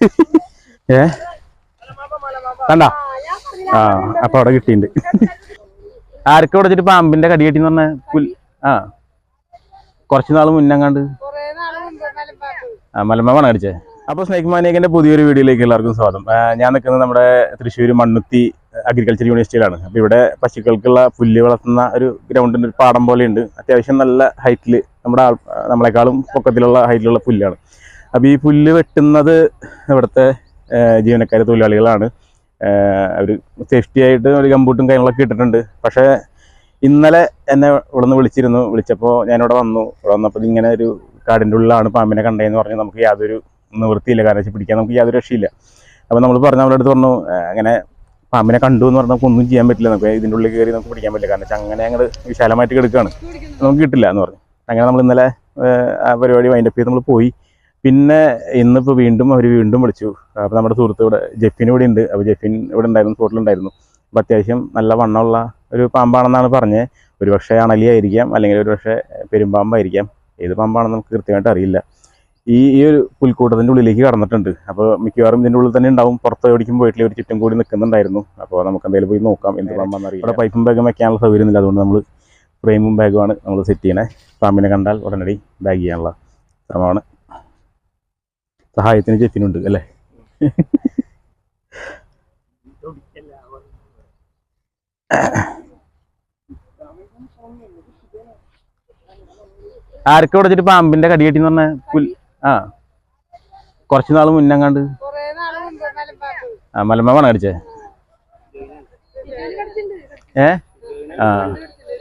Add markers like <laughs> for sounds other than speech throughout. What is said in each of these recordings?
<laughs> ഏ? കണ്ട? ആ അപ്പൊ അവിടെ കിട്ടിയിട്ടുണ്ട്. <laughs> ആരൊക്കെ വിളിച്ചിട്ട് പാമ്പിന്റെ കടി കെട്ടിന്ന് പറഞ്ഞ? ആ. കുറച്ച് നാൾ മുന്നങ്ങാണ്ട് ആ മലമ്പാണ് കടിച്ചേ. അപ്പോൾ സ്നേക് മാനേകിന്റെ പുതിയൊരു വീഡിയോയിലേക്ക് എല്ലാവർക്കും സ്വാഗതം. ഞാൻ നിൽക്കുന്നത് നമ്മുടെ തൃശ്ശൂർ മണ്ണുത്തി അഗ്രികൾച്ചർ യൂണിവേഴ്സിറ്റിയിലാണ് അപ്പോൾ ഇവിടെ പശുക്കൾക്കുള്ള പുല്ല് വളർത്തുന്ന ഒരു ഗ്രൗണ്ടിന്റെ ഒരു പാടം പോലെയുണ്ട്. അത്യാവശ്യം നല്ല ഹൈറ്റിൽ നമ്മുടെ ആൾ നമ്മളെക്കാളും പൊക്കത്തിലുള്ള ഹൈറ്റിലുള്ള പുല്ലാണ്. അപ്പോൾ ഈ പുല്ല് വെട്ടുന്നത് ഇവിടുത്തെ ജീവനക്കാർ തൊഴിലാളികളാണ്. അവർ സേഫ്റ്റി ആയിട്ട് ഒരു കമ്പൂട്ടും കാര്യങ്ങളൊക്കെ ഇട്ടിട്ടുണ്ട്. പക്ഷേ ഇന്നലെ എന്നെ ഇവിടെ നിന്ന് വിളിച്ചിരുന്നു. വിളിച്ചപ്പോൾ ഞാനിവിടെ വന്നു. ഇവിടെ വന്നപ്പോൾ ഇങ്ങനെ ഒരു കാടിന്റെ ഉള്ളിലാണ് പാമ്പിനെ കണ്ടതെന്ന് പറഞ്ഞ് നമുക്ക് യാതൊരു നിവൃത്തിയില്ല കാരണം വെച്ചാൽ പിടിക്കാൻ നമുക്ക് യാതൊരു രക്ഷയില്ല. അപ്പോൾ നമ്മൾ പറഞ്ഞു അവരുടെ അടുത്ത് പറഞ്ഞു അങ്ങനെ പാമ്പിനെ കണ്ടു എന്ന് പറഞ്ഞാൽ നമുക്കൊന്നും ചെയ്യാൻ പറ്റില്ല നമുക്ക് ഇതിന്റെ ഉള്ളിൽ കയറി നമുക്ക് പിടിക്കാൻ പറ്റില്ല കാരണം വെച്ചാൽ അങ്ങനെ ഞങ്ങൾ വിശാലമായിട്ട് കിടക്കുകയാണ് നമുക്ക് കിട്ടില്ല എന്ന് പറഞ്ഞു. അങ്ങനെ നമ്മൾ ഇന്നലെ ആ, പരിപാടി വൈൻഡപ്പ് ചെയ്ത് നമ്മൾ പോയി. പിന്നെ ഇന്നിപ്പോൾ വീണ്ടും അവർ വീണ്ടും വിളിച്ചു. അപ്പോൾ നമ്മുടെ സുഹൃത്ത് ഇവിടെ ജെഫിൻ ഇവിടെ ഉണ്ട്. അപ്പോൾ ജെഫിൻ ഇവിടെ ഉണ്ടായിരുന്നു സ്പോട്ടിലുണ്ടായിരുന്നു അപ്പോൾ അത്യാവശ്യം നല്ല വണ്ണമുള്ള ഒരു പാമ്പാണെന്നാണ് പറഞ്ഞത് ഒരു പക്ഷേ അണലിയായിരിക്കാം അല്ലെങ്കിൽ ഒരു പക്ഷേ പെരുമ്പാമ്പായിരിക്കാം. ഏത് പാമ്പാണെന്ന് നമുക്ക് കൃത്യമായിട്ട് അറിയില്ല. ഈ ഈ ഒരു പുൽക്കൂട്ടത്തിന്റെ ഉള്ളിലേക്ക് കടന്നിട്ടുണ്ട്. അപ്പോൾ മിക്കവാറും ഇതിന്റെ ഉള്ളിൽ തന്നെ ഉണ്ടാവും. പുറത്ത് എവിടേക്കും പോയിട്ടില്ല. ഒരു ചുറ്റും കൂടി നിൽക്കുന്നുണ്ടായിരുന്നു. അപ്പോൾ നമുക്ക് എന്തായാലും പോയി നോക്കാം. എന്ത് പാമ്പാണെന്ന് അറിയാം ഇവിടെ പൈപ്പും ബാഗും വെക്കാനുള്ള സൗകര്യമില്ല. അതുകൊണ്ട് നമ്മൾ ഫ്രെയിമും ബാഗുമാണ് നമ്മൾ സെറ്റ് ചെയ്യണേ. പാമ്പിനെ കണ്ടാൽ ഉടനടി ബാഗ് ചെയ്യാനുള്ള ശ്രമമാണ്. സഹായത്തിന് ചെഫിനുണ്ട് അല്ലേ? ആർക്കെ ഉടച്ചിട്ട് പാമ്പിന്റെ കടി കെട്ടിന്ന് പറഞ്ഞ? പുൽ ആ. കുറച്ച് നാൾ മുന്നങ്ങാണ്ട് ആ മലമ്പാണ് കടിച്ചേ? ഏ? ആ.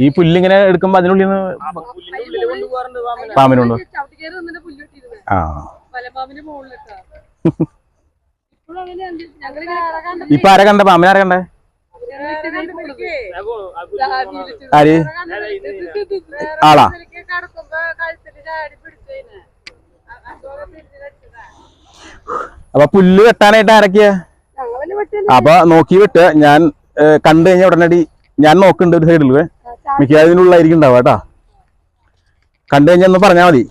ഈ പുല്ലിങ്ങനെ എടുക്കുമ്പോ അതിനുള്ളിൽ നിന്ന് പാമ്പിനുണ്ടോ. ആ. ഇപ്പൊ ആരെ കണ്ട? പാമ്പിനെ ആരെ കണ്ടേ? ആര് ആളാ? അപ്പൊ പുല്ല് വെട്ടാനായിട്ട് ആരൊക്കെയാ? അപ്പൊ നോക്കി വിട്ട് ഞാൻ കണ്ടു കഴിഞ്ഞാൽ ഉടനടി ഞാൻ നോക്കുന്നുണ്ട് ഒരു സൈഡിൽ മിക്കവാറും ഇതിനുള്ളായിരിക്കും ഉണ്ടാവുക കേട്ടാ. കണ്ടു കഴിഞ്ഞാൽ ഒന്ന് പറഞ്ഞാൽ മതി.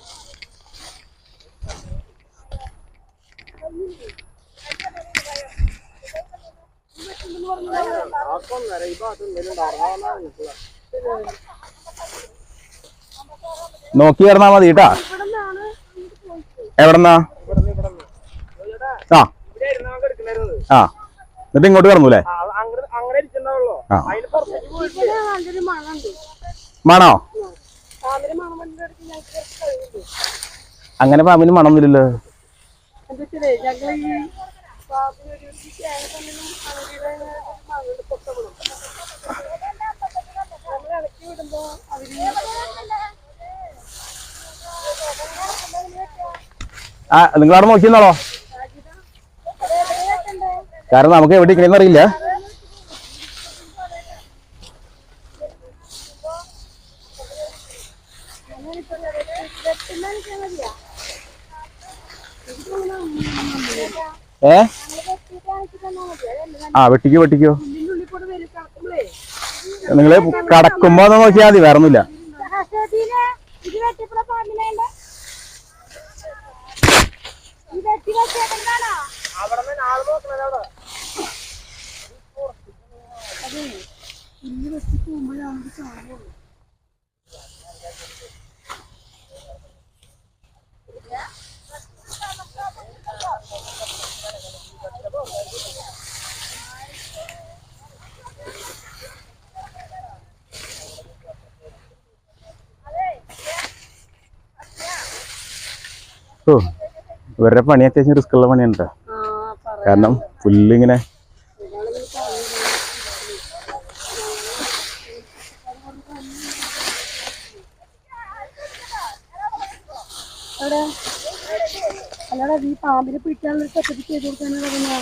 നോക്കി വരണാ മതി കേട്ടാ. എവിടെന്നാ? ആ. ആ. എന്നിട്ട് ഇങ്ങോട്ട് മണുണ്ട് മണോ? അങ്ങനെ പാമ്പിന് മണമൊന്നുമില്ലല്ലോ എന്താ ആ നിങ്ങൾ അവിടെ നോക്കിയെന്നാളോ കാരണം നമുക്ക് എവിടെ ഇരിക്കണമെന്ന് അറിയില്ല. ഏ? ആ വെട്ടിക്കോ വെട്ടിക്കോ. നിങ്ങൾ കടക്കുമ്പോ നോക്കിയാൽ മതി വേറെ പാമ്പിനേണ്ട ഈ വെട്ടി വെച്ചേക്കണ്ടാണോ ഓ. ഇവരുടെ പണി അത്യാവശ്യം റിസ്ക് ഉള്ള പണിയാണ് കേട്ടോ കാരണം പുല്ലിങ്ങനെ അല്ലാതെ ഈ പാമ്പിനെ പിടിക്കാനുള്ള സെറ്റപ്പ് ചെയ്ത് കൊടുക്കാനുള്ള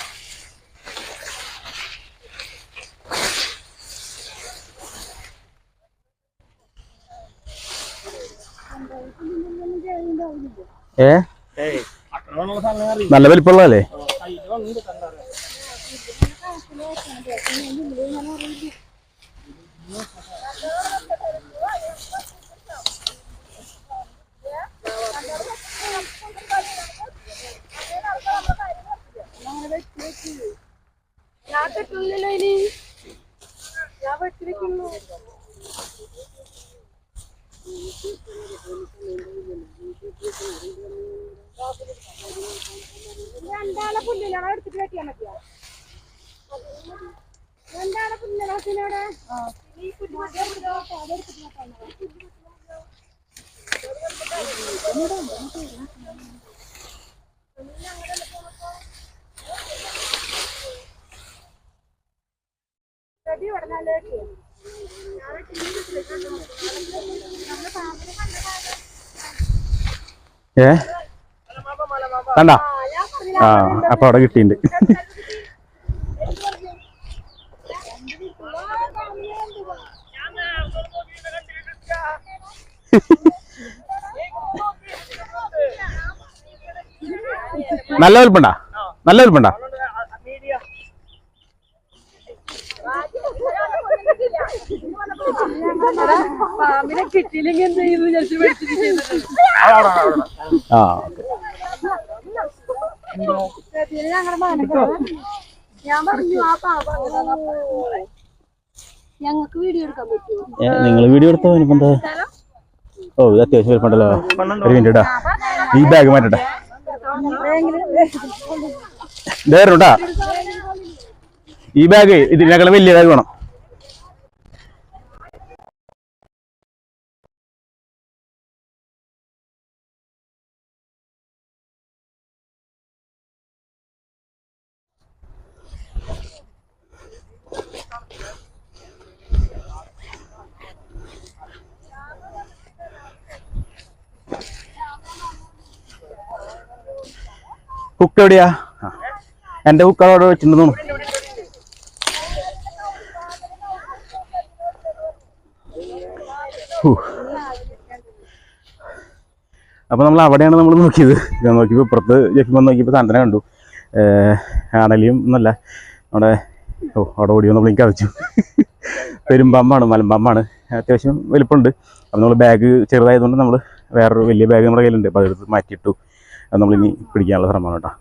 നല്ല വലിപ്പമുള്ളതല്ലേ ഞാൻ കിട്ടുന്നില്ലല്ലോ ഇനി ഞാൻ വെച്ചിരിക്കുന്നു രണ്ടാളെ പുല്ലിലാണ് എടുത്തിട്ട് വെട്ടിയാൽ മതിയോ? രണ്ടാളെ പുല്ലിനോടെ ഈ പുല്ല് വെട്ടിയാൽ മതിയോ? അതെടുത്തിട്ട് വെട്ടാൻ മതി. ചെടി ഉടനാലേക്ക് ഏ? കണ്ട? ആ അപ്പൊ അവിടെ കിട്ടിയിട്ടുണ്ട് നല്ല വലിപ്പുണ്ടാ? നല്ല വലിപ്പുണ്ടാ? ആ ഞങ്ങളുടെ മകനൊക്കെ ഞാൻ പറഞ്ഞു ആ പാമ്പ് ഞങ്ങൾക്ക് വീഡിയോ എടുക്കാൻ പറ്റുമോ? നിങ്ങൾ വീഡിയോ എടുത്തോ? എന്താ? ഓ ഇത് അത്യാവശ്യം വരുമ്പോണ്ടല്ലോ ഒരു മിനിറ്റ് ഇടാ. ഈ ബാഗ് മാറ്റട്ടെ ഈ ബാഗ് ഇതിനേക്കാളും വലിയ ബാഗ് വേണം. കുക്ക് എവിടെയാ. എന്റെ ഹുക്ക് അവിടെ വെച്ചിട്ടുണ്ടെന്നു തോന്നുന്നു. ഹൂ. അപ്പൊ നമ്മൾ അവിടെയാണ് നമ്മൾ നോക്കിയത്. നോക്കിയപ്പോൾ ഇപ്പുറത്ത് വന്ന് നോക്കിയപ്പോൾ സാധനം കണ്ടു. ആണലിയും എന്നല്ല നമ്മുടെ ഓ അവിടെ ഓടി വന്നപ്പോൾ എനിക്ക് അയച്ചു പെരുമ്പാമ്പാണ് മലമ്പാമ്പാണ്. അത്യാവശ്യം വലിപ്പമുണ്ട്. അപ്പോൾ നമ്മൾ ബാഗ് ചെറുതായതുകൊണ്ട് നമ്മൾ വേറൊരു വലിയ ബാഗ് നമ്മുടെ കയ്യിലുണ്ട്. അപ്പോൾ അതെടുത്ത് മാറ്റിയിട്ടു. അത് നമ്മളിനി പിടിക്കാനുള്ള ശ്രമമാണ് കേട്ടോ.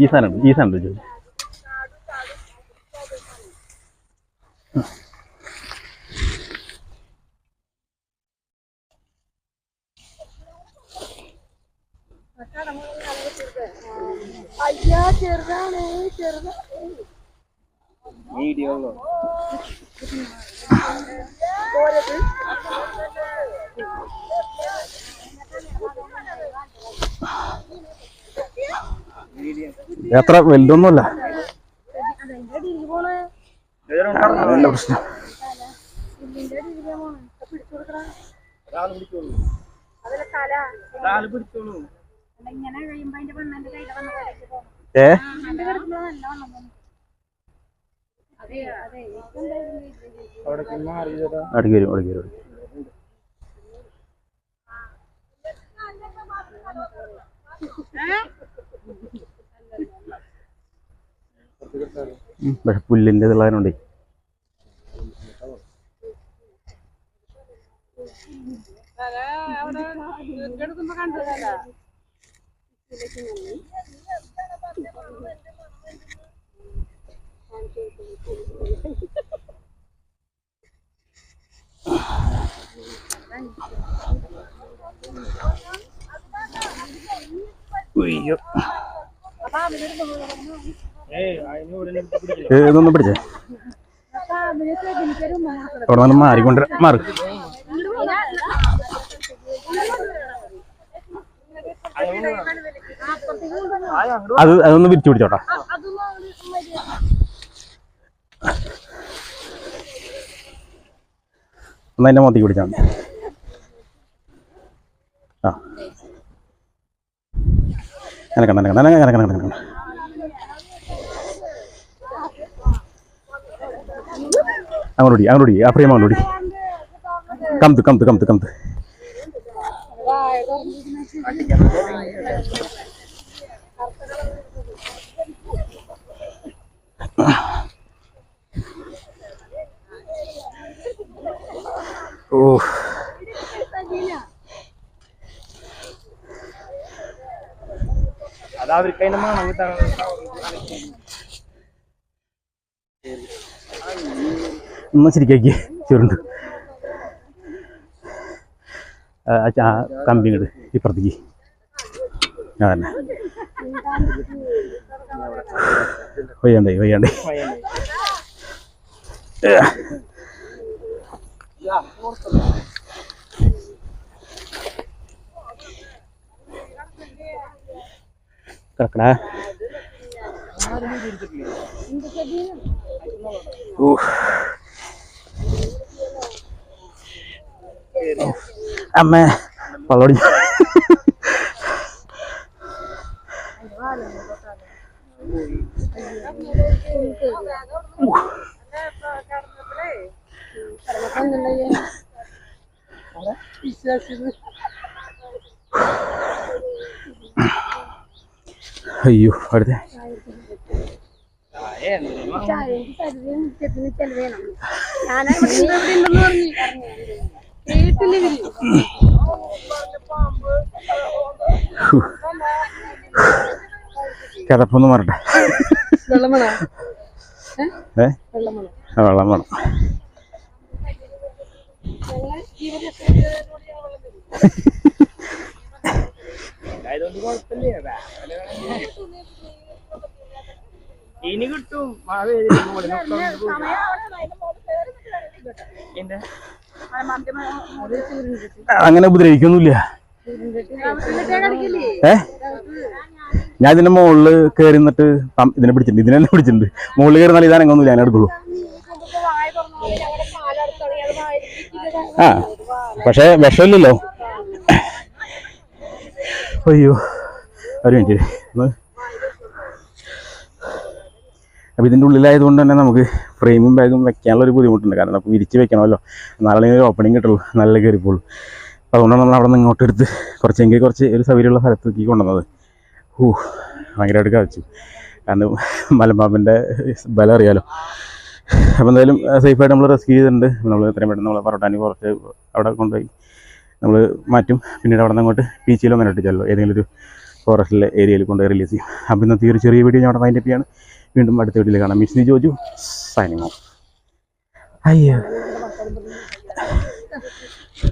ഈ സാധനം ഈ സാധനം ഉണ്ട് ചെറുതാണ് എത്ര വലുതൊന്നുമല്ല. അതല്ല പ്രശ്നം ഇതിന്റെ പക്ഷെ പുല്ലിന്റെ ഇതുള്ളതിനുണ്ടേ അവിടെ ഏ, ഇതൊന്നും പിടിച്ചേ. അവിടെ നിന്ന് മാറിക്കൊണ്ട് മാറി അത് അതൊന്ന് വിരിച്ചു പിടിച്ചോട്ടാ. ഒന്ന് അതിന്റെ മോത്തേക്ക് പിടിച്ചാൽ മതി. ആ. അങ്ങോട്ടി കണക്കണം അങ്ങോട്ടി കമ്പ് കമ്പ് അങ്ങോട്ട് കമ്പ് അങ്ങോട്ട് ആ അങ്ങോട്ട് കമ്പത്ത് ഓ അതാ അവർക്ക് അതിന്റെ മണം കിട്ടാൻ ഒന്ന് ശരിക്കാക്കി ചുരുണ്ട് ആ, ആ ചാ- കമ്പി ഇങ്ങട് ഇപ്പുറത്തേക്ക് അതന്നെ వేయండి వేయండి అక్కడ అమ్మే పలవడి അയ്യോ അടുത്ത. കിതപ്പൊന്നും മാറട്ടെ. വെള്ളം വേണം. വെള്ളം വേണോ ആ, വെള്ളം വേണം ഞങ്ങൾ ജീവരക്ഷ ആയതുകൊണ്ട് കുഴപ്പമില്ല ഇനി കിട്ടും. മഴ അങ്ങനെ ഉപദ്രവിക്കൊന്നുമില്ല. ഏ? ഞാൻ ഇതിന്റെ മുകളിൽ കയറി നിന്നിട്ട് ഇതിനെ പിടിച്ചിട്ടുണ്ട്. ഇതിനെ തന്നെ പിടിച്ചിട്ടുണ്ട്. മുകളിൽ കയറി നല്ല ഇതാനൊന്നുമില്ല ഞാൻ എടുക്കുള്ളൂ. ആ പക്ഷെ വിഷമില്ലല്ലോ. അയ്യോ ഒരു മിനിറ്റ്. ഒന്ന് അപ്പോൾ ഇതിന്റെ ഉള്ളിലായതുകൊണ്ട് തന്നെ നമുക്ക് ഫ്രെയിമും ബാഗും വെക്കാനുള്ള ഒരു ബുദ്ധിമുട്ടുണ്ട്. കാരണം നമുക്ക് വിരിച്ച് വെക്കണമല്ലോ. നാളെ ഒരു ഓപ്പണിംഗ് കിട്ടുള്ളൂ. നല്ല കയറിപ്പോളൂ അപ്പോൾ അതുകൊണ്ടാണ് നമ്മൾ അവിടെ നിന്ന് ഇങ്ങോട്ട് എടുത്ത് കുറച്ചെങ്കിൽ കുറച്ച് ഒരു സൗകര്യമുള്ള സ്ഥലത്തേക്ക് കൊണ്ടുവന്നത്. ഹൂ ഭയങ്കരമായിട്ട് കവച്ചു കാരണം മലമ്പാമ്പിന്റെ ബലം അറിയാലോ. അപ്പോൾ എന്തായാലും സേഫായിട്ട് നമ്മൾ റെസ്ക്യൂ ചെയ്തിട്ടുണ്ട്. നമ്മൾ എത്രയും പെട്ടെന്ന് നമ്മൾ പറട്ടാനി കുറച്ച് അവിടെ കൊണ്ടുപോയി നമ്മൾ മാറ്റും. പിന്നീട് അവിടെ നിന്ന് അങ്ങോട്ട് ബീച്ചിലോ ചെല്ലോ ഏതെങ്കിലും ഒരു ഫോറസ്റ്റിലെ ഏരിയയിൽ കൊണ്ടുപോയി റിലീസ് ചെയ്യും. അപ്പോൾ ഇന്നത്തെ ഒരു ചെറിയ വീഡിയോ ഞാൻ അവിടെ വൈൻഡപ്പ് ചെയ്യാണ്. വീണ്ടും അടുത്ത വീട്ടിൽ കാണാം. മിസ്നി ജോജു സൈനിങ് ഓഫ് അയ്യോ.